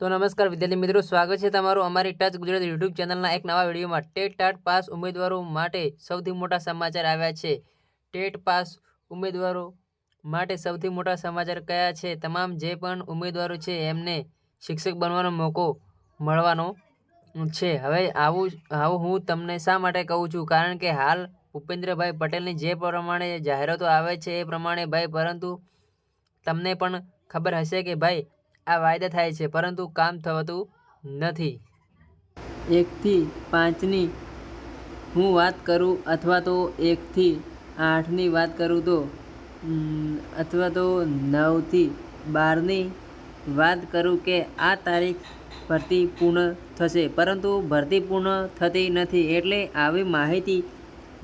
તો નમસ્કાર વિદ્યાર્થી મિત્રો, સ્વાગત છે તમારું અમારી ટચ ગુજરાત યુટ્યુબ ચેનલના એક નવા વિડીયોમાં. ટેટ ટાટ પાસ ઉમેદવારો માટે સૌથી મોટા સમાચાર આવ્યા છે. ટેટ પાસ ઉમેદવારો માટે સૌથી મોટા સમાચાર કયા છે? તમામ જે પણ ઉમેદવારો છે એમને શિક્ષક બનવાનો મોકો મળવાનો છે. હવે આવું આવું હું તમને શા માટે કહું છું? કારણ કે હાલ ભૂપેન્દ્રભાઈ પટેલની જે પ્રમાણે જાહેરાતો આવે છે એ પ્રમાણે ભાઈ, પરંતુ તમને પણ ખબર હશે કે ભાઈ આ વાયદા થાય છે, પરંતુ કામ થતું નથી. એકથી પાંચની હું વાત કરું અથવા તો એકથી આઠની વાત કરું તો અથવા તો નવથી બારની વાત કરું કે આ તારીખ ભરતી પૂર્ણ થશે, પરંતુ ભરતી પૂર્ણ થતી નથી એટલે આવી માહિતી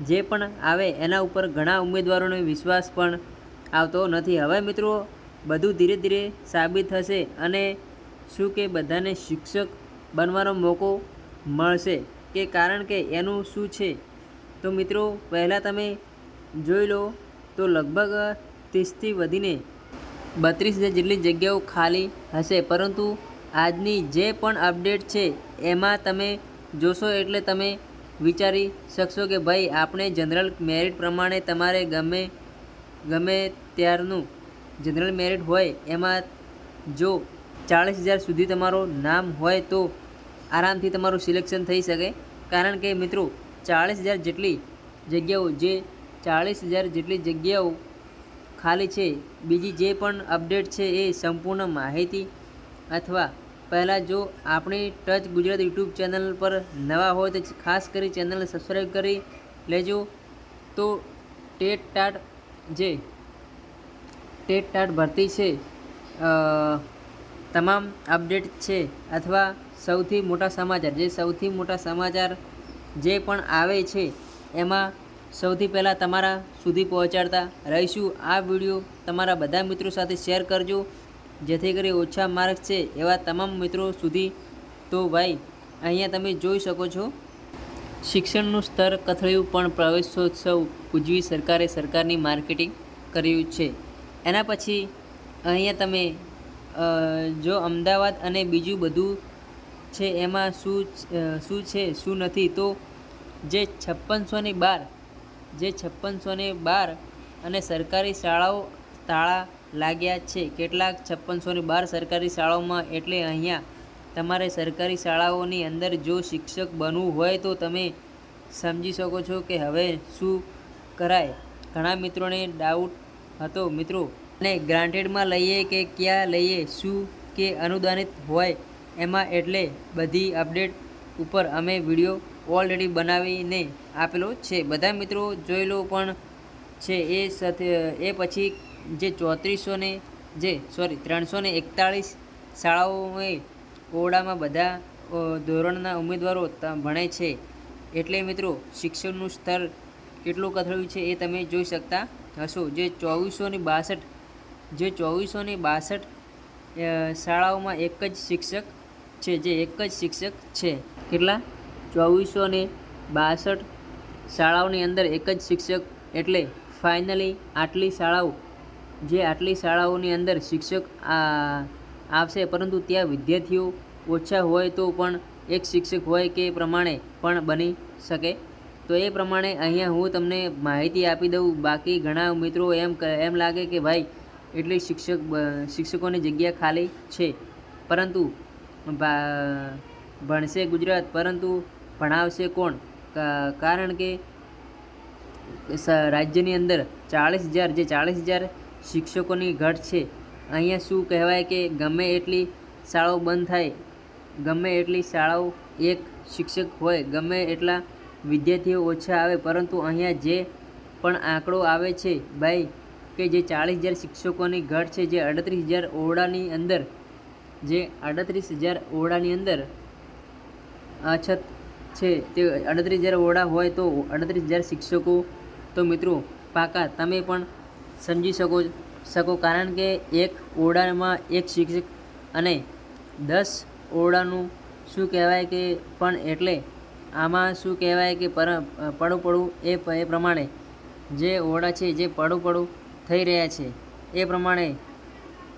જે પણ આવે એના ઉપર ઘણા ઉમેદવારોને વિશ્વાસ પણ આવતો નથી. હવે મિત્રો બધું ધીરે ધીરે સાબિત થશે અને શું કે બધાને શિક્ષક બનવાનો મોકો મળશે કે કારણ કે એનું શું છે? તો મિત્રો, પહેલાં તમે જોઈ લો, તો લગભગ ત્રીસથી વધીને બત્રીસ જેટલી જગ્યાઓ ખાલી હશે. પરંતુ આજની જે પણ અપડેટ છે, એમાં તમે જોશો એટલે તમે વિચારી શકશો કે ભાઈ, આપણે જનરલ મેરિટ પ્રમાણે તમારે ગમે ગમે ત્યારનું જનરલ મેરિટ હોય, એમાં જો ચાળીસ હજાર સુધી તમારું નામ હોય તો આરામથી તમારું સિલેક્શન થઈ શકે. કારણ કે મિત્રો, ચાળીસ હજાર જેટલી જગ્યાઓ, જે ચાળીસ હજાર જેટલી જગ્યાઓ ખાલી છે, બીજી જે પણ અપડેટ છે એ સંપૂર્ણ માહિતી અથવા પહેલાં જો આપણી ટચ ગુજરાત યુટ્યુબ ચેનલ પર નવા હોય તો ખાસ કરી ચેનલને સબસ્ક્રાઈબ કરી લેજો. તો ટેટ ટાટ જે ટેટ ટાટ ભરતી છે તમામ અપડેટ છે અથવા સૌથી મોટા સમાચાર, જે સૌથી મોટા સમાચાર જે પણ આવે છે, એમાં સૌથી પહેલાં તમારા સુધી પહોંચાડતા રહીશું. આ વીડિયો તમારા બધા મિત્રો સાથે શેર કરજો, જેથી કરી ઓછા માર્ક છે એવા તમામ મિત્રો સુધી. તો ભાઈ, અહીંયા તમે જોઈ શકો છો, શિક્ષણનું સ્તર કથળ્યું પણ પ્રવેશોત્સવ ઉજવી સરકારે સરકારની માર્કેટિંગ કર્યું છે. એના પછી અહીંયા તમે જો અમદાવાદ અને બીજું બધું છે, એમાં શું શું છે, શું નથી, તો જે છપ્પનસોની બાર, જે છપ્પનસોને બાર અને સરકારી શાળાઓ તાળા લાગ્યા છે, કેટલાક છપ્પનસોની બાર સરકારી શાળાઓમાં એટલે અહીંયા તમારે સરકારી શાળાઓની અંદર જો શિક્ષક બનવું હોય તો તમે સમજી શકો છો કે હવે શું કરાય. ઘણા મિત્રોને ડાઉટ હતો. મિત્રો, અને ગ્રાન્ટેડમાં લઈએ કે ક્યાં લઈએ, શું કે અનુદાનિત હોય, એમાં એટલે બધી અપડેટ ઉપર અમે વીડિયો ઓલરેડી બનાવીને આપેલો છે. બધા મિત્રો જોઈ લો પણ છે એ સાથે, એ પછી જે ચોત્રીસો ને, જે સોરી ત્રણસો ને એકતાળીસ શાળાઓએ ઓરડામાં બધા ધોરણના ઉમેદવારો ભણે છે. એટલે મિત્રો, શિક્ષણનું સ્તર કેટલું કથળ્યું છે એ તમે જોઈ શકતા હશો. જે ચોવીસો ને બાસઠ, જે ચોવીસો ને બાસઠ શાળાઓમાં એક જ શિક્ષક છે, જે એક જ શિક્ષક છે. કેટલા? ચોવીસો ને બાસઠ શાળાઓની અંદર એક જ શિક્ષક. એટલે ફાઇનલી આટલી શાળાઓ, જે આટલી શાળાઓની અંદર શિક્ષક આવશે. પરંતુ ત્યાં વિદ્યાર્થીઓ ઓછા હોય તો પણ એક શિક્ષક હોય કે પ્રમાણે પણ બની શકે. તો એ પ્રમાણે અહીંયા હું તમને માહિતી આપી દઉં. બાકી ઘણા મિત્રો એમ એમ લાગે કે ભાઈ, એટલી શિક્ષક શિક્ષકોની જગ્યા ખાલી છે. પરંતુ ભણશે ગુજરાત, પરંતુ ભણાવશે કોણ? કારણ કે રાજ્યની અંદર ચાળીસ હજાર, જે ચાળીસ હજાર શિક્ષકોની ઘટ છે, અહીંયા શું કહેવાય કે ગમે એટલી શાળાઓ બંધ થાય, ગમે એટલી શાળાઓ એક શિક્ષક હોય, ગમે એટલા વિદ્યાર્થીઓ ઓછા આવે, પરંતુ અહીંયા જે પણ આંકડો આવે છે, ભાઈ, કે જે ચાળીસ હજાર શિક્ષકોની ઘટ છે, જે અડત્રીસ હજાર ઓરડાની અંદર, જે અડત્રીસ હજાર ઓરડાની અંદર અછત છે, તે અડત્રીસ હજાર ઓરડા હોય તો અડત્રીસ હજાર શિક્ષકો, તો મિત્રો, પાકા, તમે પણ સમજી શકો શકો, કારણ કે એક ઓરડામાં એક શિક્ષક અને દસ ઓરડાનું શું કહેવાય કે, પણ એટલે આમાં શું કહેવાય કે પર, પડું પડું એ એ પ્રમાણે જે ઓરડા છે, જે પડું પડું થઈ રહ્યા છે, એ પ્રમાણે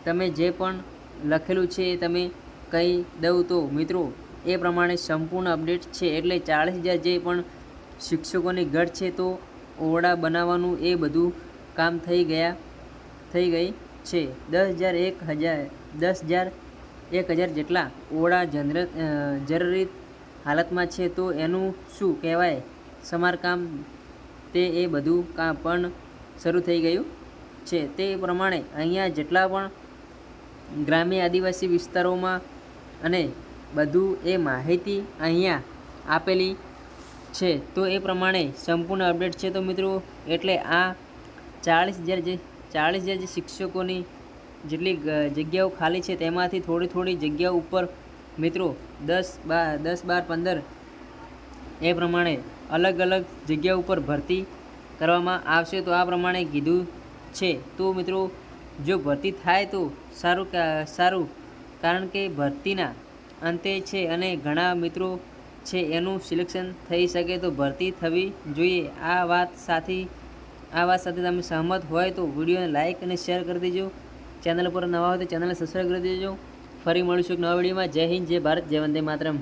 તમે જે પણ લખેલું છે, એ તમે કહી દઉં તો મિત્રો, એ પ્રમાણે સંપૂર્ણ અપડેટ છે, એટલે ચાળીસ હજાર જે પણ શિક્ષકોની ઘટ છે, તો ઓરડા બનાવવાનું એ બધું કામ થઈ ગયા, થઈ ગઈ છે. દસ હજાર એક હજાર, દસ હજાર એક હજાર જેટલા ઓરડા જનર જરૂરી હાલતમાં છે તો એનું શું કહેવાય? સમારકામ તે એ બધું કામ પણ શરૂ થઈ ગયું છે. તે પ્રમાણે અહીંયા જેટલા પણ ગ્રામ્ય આદિવાસી વિસ્તારોમાં અને બધું એ માહિતી અહીંયા આપેલી છે તો એ પ્રમાણે સંપૂર્ણ અપડેટ છે તો મિત્રો એટલે આ ચાળીસ હજાર જે ચાળીસ હજાર જે શિક્ષકોની જેટલી જગ્યાઓ ખાલી છે તેમાંથી થોડી થોડી જગ્યાઓ ઉપર મિત્રો, દસ બાર દસ બાર, પંદર, એ પ્રમાણે અલગ અલગ જગ્યા ઉપર ભરતી કરવામાં આવશે. તો આ પ્રમાણે કીધું છે. તો મિત્રો, જો ભરતી થાય તો સારું સારું, કારણ કે ભરતીના અંતે છે અને ઘણા મિત્રો છે એનું સિલેક્શન થઈ શકે તો ભરતી થવી જોઈએ. આ વાત સાથે, આ વાત સાથે તમે સહમત હોય તો વિડીયોને લાઇક અને શેર કરી દેજો. ચેનલ પર નવા હોય તો ચેનલને સબસ્ક્રાઈબ કરી દેજો. ફરી મળીશું એક નવા વિડીયોમાં. જય હિન્દ જય ભારત જય વંદે માતરમ.